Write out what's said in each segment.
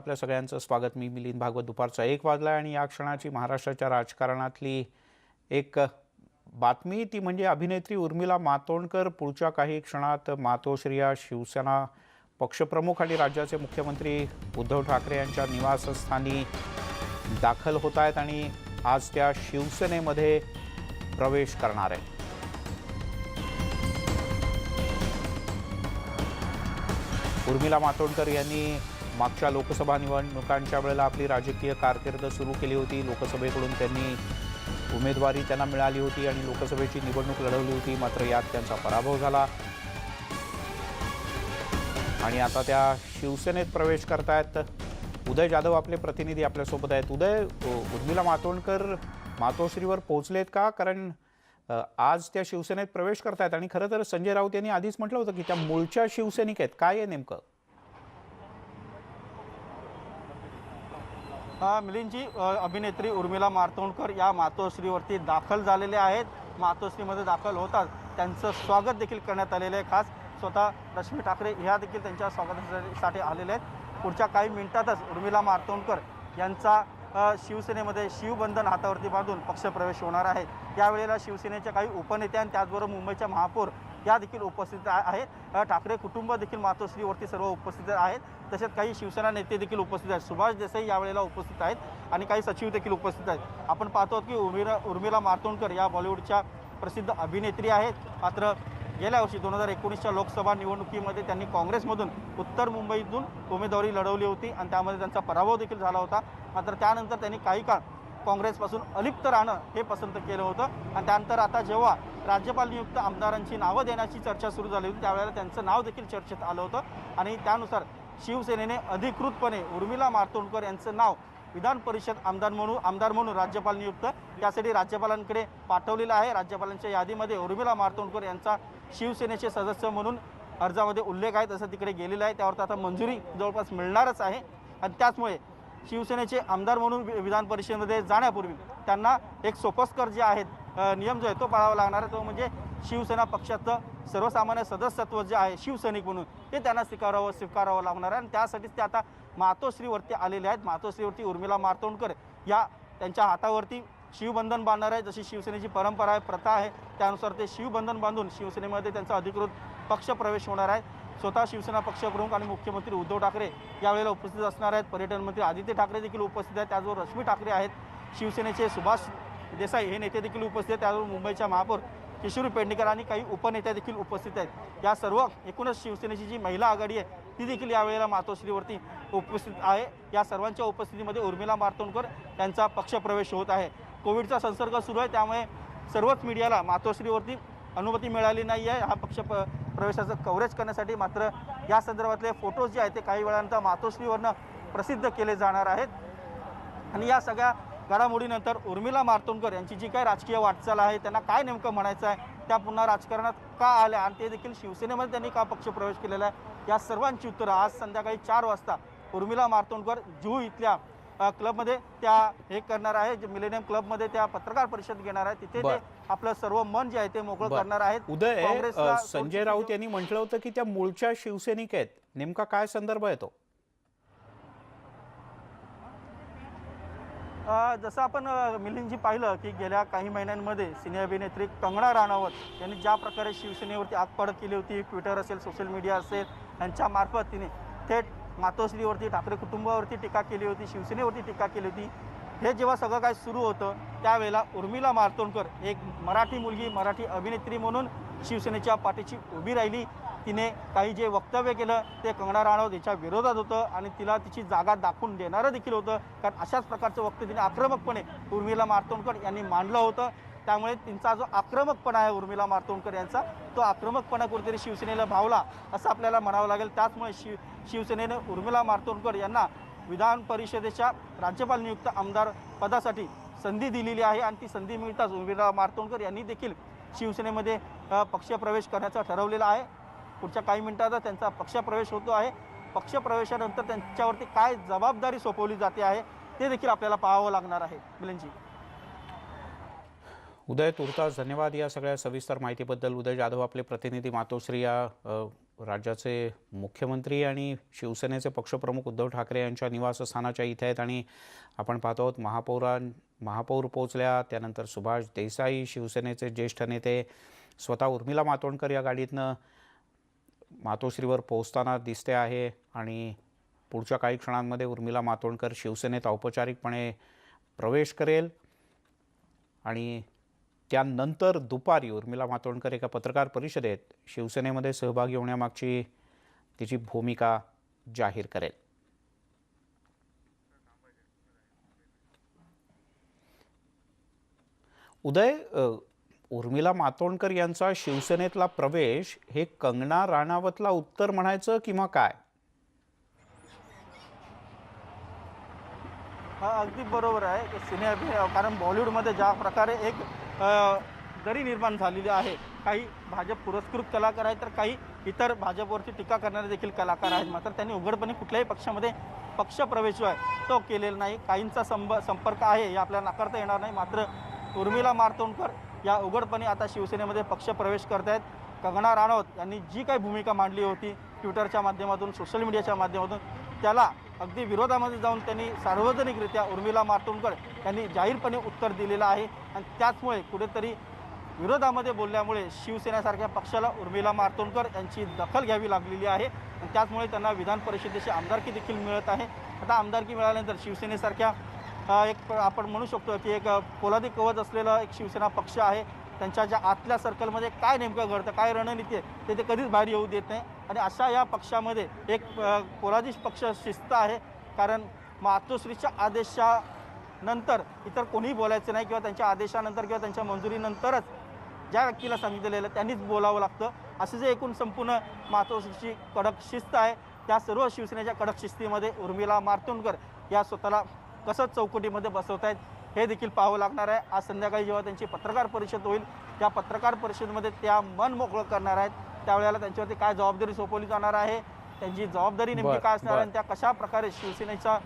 आपल्या सगळ्यांचं स्वागत. मी मिलिंद भागवत. दुपारचा एक वाजला आणि या क्षणाची महाराष्ट्राच्या राजकारणातली एक बातमी ती म्हणजे अभिनेत्री उर्मिला मातोंडकर. पुढच्या काही क्षणात मातोश्रिया शिवसेना पक्षप्रमुख आणि राज्याचे मुख्यमंत्री उद्धव ठाकरे यांच्या निवासस्थानी दाखल होत आहेत आणि आज त्या शिवसेनेमध्ये प्रवेश करणार आहेत. उर्मिला मातोंडकर यांनी मागच्या लोकसभा निवडणुकांच्या वेळेला आपली राजकीय कारकीर्द सुरू केली होती. लोकसभेकडून त्यांनी उमेदवारी त्यांना मिळाली होती आणि लोकसभेची निवडणूक लढवली होती. मात्र यात त्यांचा पराभव झाला. आणि आता त्या शिवसेनेत प्रवेश करतायत. उदय जाधव आपले प्रतिनिधी आपल्यासोबत आहेत. उदय उर्मिला मातोंडकर मातोश्रीवर पोहोचलेत का? कारण आज त्या शिवसेनेत प्रवेश करतायत आणि खरं तर संजय राऊत यांनी आधीच म्हटलं होतं की त्या मूळच्या शिवसैनिक आहेत. काय आहे नेमकं? मिलिंदजी अभिनेत्री उर्मिला मातोंडकर या मातोश्रीवरती दाखल झालेले आहेत. मातोश्रीमध्ये दाखल होतात. त्यांचं स्वागत देखील करण्यात आलेलं आहे. खास स्वतः रश्मी ठाकरे ह्या देखील त्यांच्या स्वागतासाठी आलेले आहेत. पुढच्या काही मिनिटातच उर्मिला मातोंडकर यांचा शिवसेनेमध्ये शिवबंधन हातावरती बांधून पक्षप्रवेश होणार आहे. यावेळेला शिवसेनेच्या काही उपनेते आणि त्याचबरोबर मुंबईच्या महापौर या देखील उपस्थित आहेत. ठाकरे कुटुंब देखील मातोश्रीवरती सर्व उपस्थित आहेत. तसेच काही शिवसेना नेते देखील उपस्थित आहेत. सुभाष देसाई यावेळेला उपस्थित आहेत आणि काही सचिव देखील उपस्थित आहेत. आपण पाहतो आहोत की उर्मिला उर्मिला मातोंडकर या बॉलिवूडच्या प्रसिद्ध अभिनेत्री आहेत. मात्र गेल्या वर्षी दोन हजार एकोणीसच्या लोकसभा निवडणुकीमध्ये त्यांनी काँग्रेसमधून उत्तर मुंबईतून उमेदवारी लढवली होती आणि त्यामध्ये त्यांचा पराभव देखील झाला होता. मात्र त्यानंतर त्यांनी काही काळ काँग्रेसपासून अलिप्त राहणं हे पसंत केलं होतं. आणि त्यानंतर आता जेव्हा राज्यपाल नियुक्त आमदारांची नावं देण्याची चर्चा सुरू झाली होती त्यावेळेला त्यांचं नाव देखील चर्चेत आलं होतं. आणि त्यानुसार शिवसेनेने अधिकृतपणे उर्मिला मातोंडकर यांचं नाव विधान परिषद आमदार म्हणून आमदार म्हणून राज्यपाल नियुक्त यासाठी राज्यपालांकडे पाठवलेलं आहे. राज्यपालांच्या यादीमध्ये उर्मिला मातोंडकर यांचा शिवसेनेचे सदस्य म्हणून अर्जामध्ये उल्लेख आहे तसं तिकडे गेलेलं आहे. त्यावर आता मंजुरी जवळपास मिळणारच आहे. आणि त्याचमुळे शिवसेनेचे आमदार म्हणून विधान परिषदेमध्ये जाण्यापूर्वी त्यांना एक सोपस्कर जे आहेत नियम जो आहे तो पाळावा लागणार आहे. तो म्हणजे शिवसेना पक्षाचं सर्वसामान्य सदस्यत्व जे आहे शिवसैनिक म्हणून ते त्यांना स्वीकारावं स्वीकारावं लागणार आहे. आणि त्यासाठीच ते आता मातोश्रीवरती आलेले आहेत. मातोश्रीवरती उर्मिला मारतोंडकर या त्यांच्या हातावरती शिवबंधन बांधणार आहे. जशी शिवसेनेची परंपरा आहे प्रथा आहे त्यानुसार ते शिवबंधन बांधून शिवसेनेमध्ये त्यांचा अधिकृत पक्षप्रवेश होणार आहे. स्वतः शिवसेना पक्षप्रमुख आणि मुख्यमंत्री उद्धव ठाकरे यावेळेला उपस्थित असणार आहेत. पर्यटन मंत्री आदित्य ठाकरे देखील उपस्थित आहेत. त्याचबरोबर रश्मी ठाकरे आहेत. शिवसेनेचे सुभाष देसाई हे नेते देखील उपस्थित आहेत. त्याचबरोबर मुंबईच्या महापौर किशोरी पेडणेकर आणि काही उपनेत्या देखील उपस्थित आहेत. या सर्व एकूणच शिवसेनेची जी महिला आघाडी आहे ती देखील यावेळेला मातोश्रीवरती उपस्थित आहे. या सर्वांच्या उपस्थितीमध्ये उर्मिला मातोंडकर यांचा पक्षप्रवेश होत आहे. कोविडचा संसर्ग सुरू आहे. त्यामुळे सर्वच मीडियाला मातोश्रीवरती अनुमती मिळाली नाही आहे. हा पक्ष प प्रवेशाचं कव्हरेज करण्यासाठी मात्र या संदर्भातले फोटोज जे आहेत ते काही वेळानंतर मातोश्रीवरनं प्रसिद्ध केले जाणार आहेत. आणि या सगळ्या घडामोडीनंतर उर्मिला मार्तोंडकर यांची जी काही राजकीय वाटचाल आहे त्यांना काय नेमकं म्हणायचं आहे त्या पुन्हा राजकारणात का आल्या आणि ते देखील शिवसेनेमध्ये त्यांनी का पक्षप्रवेश केलेला आहे या सर्वांची उत्तरं आज संध्याकाळी चार वाजता उर्मिला मार्तोंडकर जुहू इथल्या क्लबमध्ये त्या हे करणार आहे जे मिलेनियम क्लबमध्ये त्या पत्रकार परिषद घेणार आहे. तिथे ते आपलं सर्व मन जे आहे ते मोकळं. करणार आहेत. उदय संजय राऊत यांनी म्हटलं होतं की त्या मूळच्या शिवसैनिक आहेत. नेमका काय संदर्भ आहे तो? जसं आपण मिलिंदजी पाहिलं की गेल्या काही महिन्यांमध्ये सिने अभिनेत्री कंगना राणावत यांनी ज्या प्रकारे शिवसेनेवरती आगपाडत केली होती ट्विटर असेल सोशल मीडिया असेल यांच्यामार्फत तिने थेट मातोश्रीवरती ठाकरे कुटुंबावरती टीका केली होती शिवसेनेवरती टीका केली होती. हे जेव्हा सगळं काय सुरू होतं त्यावेळेला उर्मिला मारतोंडकर एक मराठी मुलगी मराठी अभिनेत्री म्हणून शिवसेनेच्या पाठीची उभी राहिली. तिने काही जे वक्तव्य केलं ते कंगना राणावत याच्या विरोधात होतं आणि तिला तिची जागा दाखवून देणारं देखील होतं. कारण अशाच प्रकारचं वक्तव्य तिने आक्रमकपणे उर्मिला मारतोंडकर यांनी मांडलं होतं. त्यामुळे त्यांचा जो आक्रमकपणा आहे उर्मिला मारतोंडकर यांचा तो आक्रमकपणा कुठेतरी शिवसेनेला भावला असं आपल्याला म्हणावं लागेल. त्याचमुळे शिव शिवसेनेनं उर्मिला मारतोंडकर यांना विधान परिषदेच्या राज्यपाल नियुक्त आमदार पदासाठी संधी दिलेली आहे आणि ती संधी मिळताच उमेदवार मारतोंडकर यांनी देखील शिवसेनेमध्ये पक्षप्रवेश करण्याचं ठरवलेलं आहे. पुढच्या काही मिनिटातच त्यांचा पक्षप्रवेश होतो आहे. पक्षप्रवेशानंतर त्यांच्यावरती काय जबाबदारी सोपवली जाते आहे ते देखील आपल्याला पाहावं लागणार आहे. मिलनजी. उदय तुर्तास धन्यवाद या सगळ्या सविस्तर माहितीबद्दल. उदय जाधव आपले प्रतिनिधी मातोश्री या राज्याचे मुख्यमंत्री आणि शिवसेनेचे पक्षप्रमुख उद्धव ठाकरे यांच्या निवासस्थानाच्या इथे आहेत आणि आपण पाहतो आहोत महापौरां महापौर पोचल्या त्यानंतर सुभाष देसाई शिवसेनेचे ज्येष्ठ नेते स्वतः उर्मिला मातोंडकर या गाडीतनं मातोश्रीवर पोहोचताना दिसते आहे आणि पुढच्या काही क्षणांमध्ये उर्मिला मातोंडकर शिवसेनेत औपचारिकपणे प्रवेश करेल आणि त्यानंतर दुपारी उर्मिला मातोंडकर एका पत्रकार परिषदेत शिवसेनेमध्ये सहभागी होण्यामागची तिची भूमिका जाहीर करेल. उदय उर्मिला मातोंडकर यांचा शिवसेनेतला प्रवेश हे कंगना राणावतला उत्तर म्हणायचं किंवा काय? हा अगदी बरोबर आहे. सिने अभिनय कारण बॉलिवूडमध्ये ज्या प्रकारे एक दरी निर्माण झालेली आहे काही भाजप पुरस्कृत कलाकार आहेत तर काही इतर भाजपवरती टीका करणारे देखील कलाकार आहेत. मात्र त्यांनी उघडपणे कुठल्याही पक्षामध्ये पक्षप्रवेश जो आहे तो केलेला नाही. काहींचा संब संपर्क आहे हे आपल्याला नाकारता येणार नाही. मात्र उर्मिला मारतोंडकर या उघडपणे आता शिवसेनेमध्ये पक्षप्रवेश करत आहेत कंगना राणौत यांनी जी काही भूमिका मांडली होती ट्विटरच्या माध्यमातून सोशल मीडियाच्या माध्यमातून त्याला अगदी विरोधामध्ये जाऊन त्यांनी सार्वजनिकरित्या उर्मिला मातोंडकर यांनी जाहीरपणे उत्तर दिलेलं आहे. आणि त्याचमुळे कुठेतरी विरोधामध्ये बोलल्यामुळे शिवसेनेसारख्या पक्षाला उर्मिला मातोंडकर यांची दखल घ्यावी लागलेली आहे. आणि त्याचमुळे त्यांना विधान परिषदेची आमदारकी देखील मिळत आहे. आता आमदारकी मिळाल्यानंतर शिवसेनेसारख्या एक आपण म्हणू शकतो की एक पोलादी कवच असलेला एक शिवसेना पक्ष आहे. त्यांच्या ज्या आतल्या सर्कलमध्ये काय नेमकं घडतं काय रणनीती आहे ते ते कधीच बाहेर येऊ देत नाही. आणि अशा या पक्षामध्ये एक अ, पक्ष शिस्त आहे. कारण मातोश्रीच्या आदेशानंतर इतर कोणीही बोलायचं नाही किंवा त्यांच्या आदेशानंतर किंवा त्यांच्या मंजुरीनंतरच ज्या व्यक्तीला सांगितलेलं त्यांनीच बोलावं लागतं. असं जे एकूण संपूर्ण मातोश्रीची कडक शिस्त आहे त्या सर्व शिवसेनेच्या कडक शिस्तीमध्ये उर्मिला मार्तोंडकर या स्वतःला कसं चौकटीमध्ये बसवत आहेत हे देखील पाहावं लागणार आहे. आज संध्याकाळी जेव्हा त्यांची पत्रकार परिषद होईल त्या पत्रकार परिषदेमध्ये त्या मन मोकळं करणार आहेत. त्यावेळेला त्यांच्यावरती काय जबाबदारी सोपवली जाणार आहे? त्यांची जबाबदारी नेमकी काय असणार. आणि त्या कशा प्रकारे शिवसेनेचा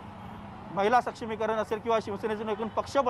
महिला सक्षमीकरण असेल किंवा शिवसेनेतून एकूण पक्षबळ